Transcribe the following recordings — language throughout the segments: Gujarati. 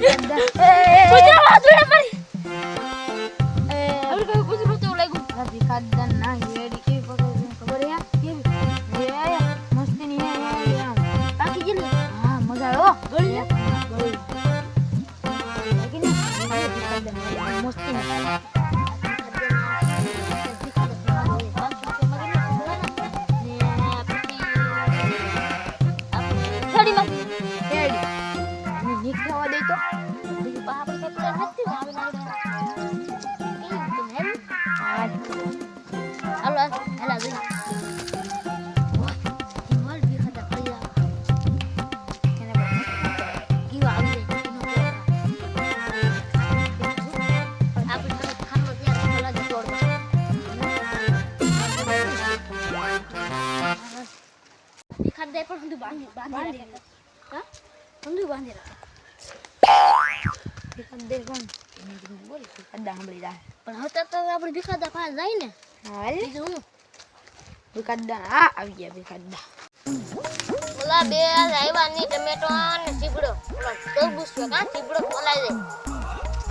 કૂતરો વાંદરડા મારી એ હવે કયું કૂતરું તેવું લાગ્યું આ ભીખાદાન ના હેડી કેવી પકડી ખબર હે કેવી એ મસ્તીની હે હે પાકી ને હા મજા આવ્યો ગળી. ગળી ને મસ્તી બોલ. સાંભળી જાય. પણ હવે તો આપણે ભીખાદા પાસે જાય ને હાલ. બીજું હું ભીખાદા હા આવી ગયા ભીખાદા ઓલા બે આવ્યા ની ટમેટો અને ચીબડો. ઓલા તરબૂચ છે કા ચીબડો ખોલાઈ દે.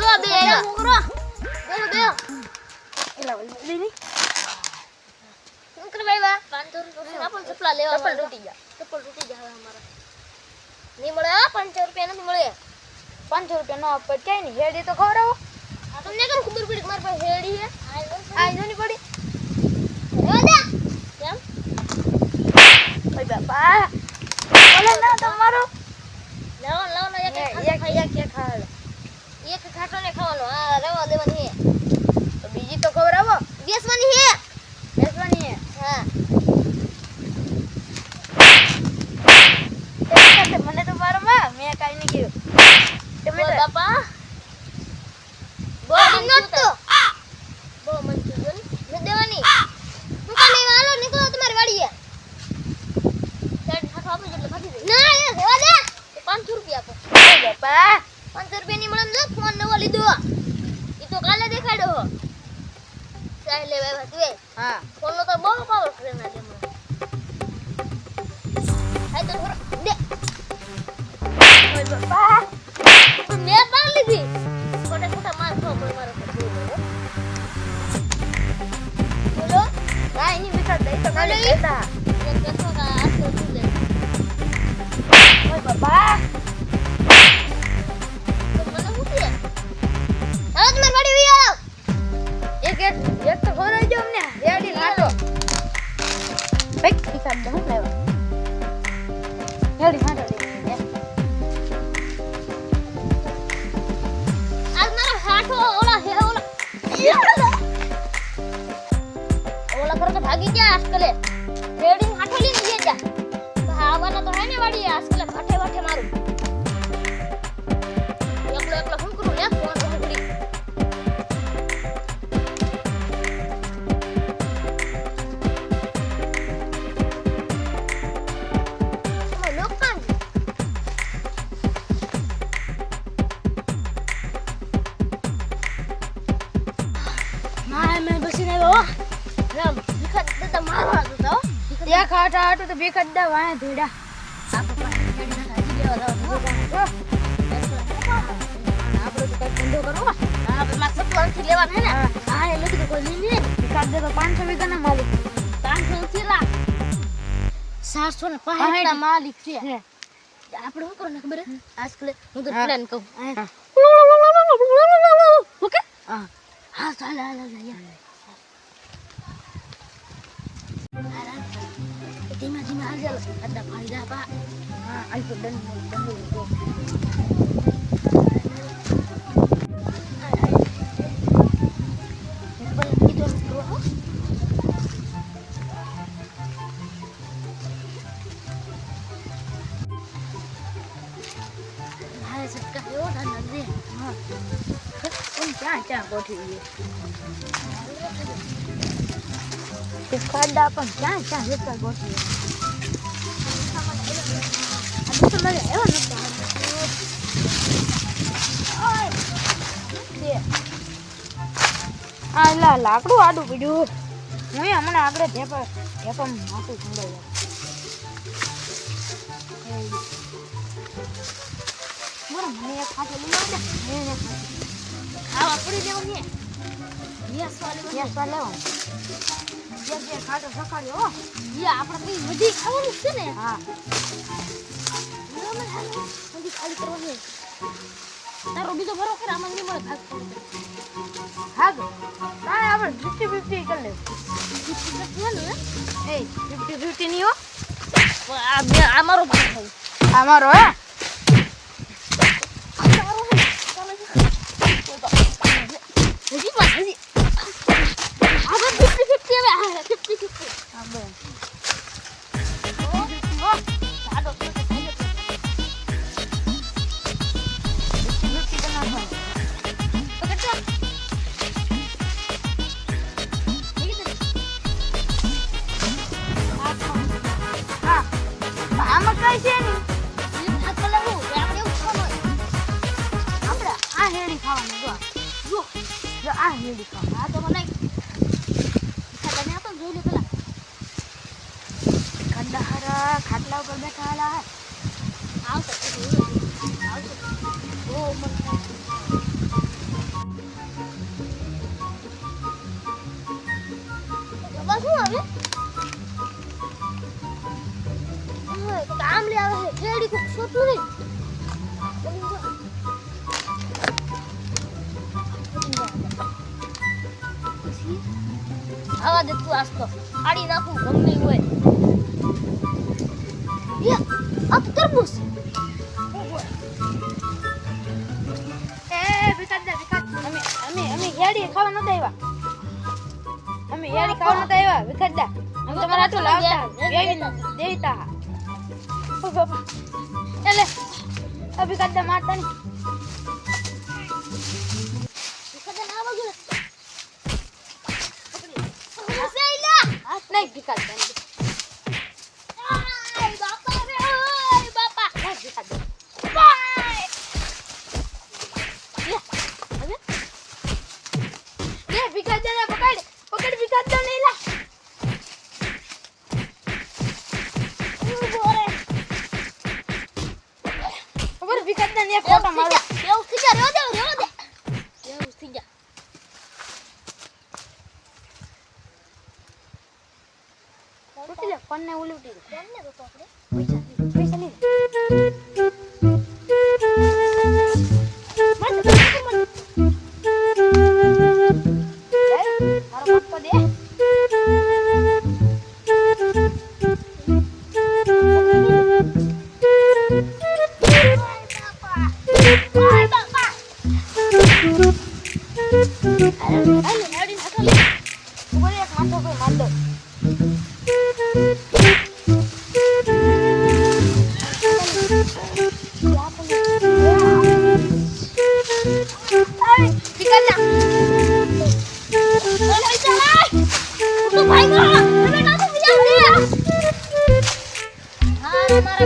લો બે આવ્યા. મોકરો. બે બે. એલા ઓલી ની શું કરે ભાઈ વા 500 રૂપિયા આપણ ચપલા લેવા ચપ્પલ તૂટી ગયા. ચપ્પલ તૂટી જાય અમારા. નહીં મળે પાંચસો 500 રૂપિયા નથી મળે. પાંચસો રૂપિયા નો આપવા ક્યાંય નહીં. હેડી તો ખવડાવો. તમને કેમ ખબર પડી મારી પાસે હેડી છે? આ નહીં પડી. રેવા કેમ? ઓય બાપા. બોલે ના તમારો લાવો લાવો એક એક એક એક એક એક ખાટો ને ખાવાનો. આ રવા દેવાની હે. તો બીજી તો ખવડાવો. બેસવાની હે બેસવાની હે હા તે વખતે મને તો મારો માં મેં કાઈ નહીં કીધું તમે બોલ તો બાપા બોલ નતો બો મંચુ જો ને દેવાની હું કાલે હાલો નીકળો તમારી વાડીએ સાઈડ ખાટો આપો એટલે ભાગી જાય ના એ રેવા દે 500 રૂપિયા આપો ઓય બાપા 500 રૂપિયા ની મળે ને ફોન નવો લીધો. ઈ તો કાલે દેખાડ્યો હો. ચાલ લે ભાઈ તું હા. ફોન નો તો બહુ પાવર ફ્રેમ મને હાય તો દે. ઓય બાપા. મેં પાર લીધી. ખોટા ખોટા માર ખો મારો બોલો. કાઈ એની બીજા દઈ તો ખાલી બોલો. પૈસા તો વીઘાના માલિક પાંચસો ચીલા સાતસો ને પાંસઠ માલિક છે આપણે શું કરવાનું ખબર આજકાલ હું તો. પ્લાન કહું. ઓકે હા ચાલ હાલ હાલ હાલ ધીમે ધીમે હાલ ચાલો અડધા ફાડી દા પા હા આ લાકડું આડું પડ્યું હું. હમણાં આગળ ઢેપા ઢેપા માથું સંભાળ બરાબર મને એક હાથે લઈ આવડે મેં આ વાપરી દેવાની ગેસ વાળી ગેસ વાળી હો એ આપણે કઈ બધી ખાવાનું છે ને. હા. aman aman nanti kali terusnya taruh bisa baru kira aman ini malah hag hag nah aman fifty fifty kan le fifty fifty kan le eh fifty fifty nih yo અમારો અમારો હે લીલી ખાવાની જો જો જો આ લીલી ખાવાની આ તો મને તમે આપો જોઈ લે પેલા ખંડાહારા ખાટલા ઉપર બેઠા હાલા આવશે આવશે ઓ મને કામ લે આવે છે ખેડી કુક સોતું આવા દે તું આસ્તો આડી નાખું ગમે હોય. યે અબ તરબૂસ એ વિકાસ દે વિકાસ અમે અમે અમે હેડી ખાવા નતા આવ્યા અમે હેડી ખાવા નતા આવ્યા વિકાસ દા અમે તમારા એટલે અભિકાસ દા આપણને ઉલટી પૈસા પૈસા નહીં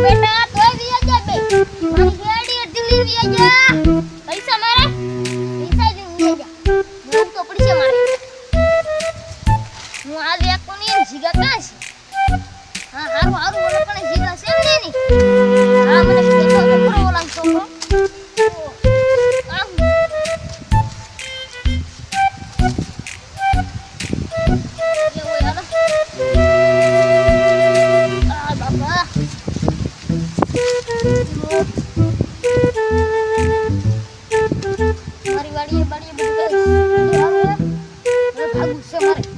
બેટા તોય વિયા જા બે મારી ગાડી અડધી વિયા જા so much.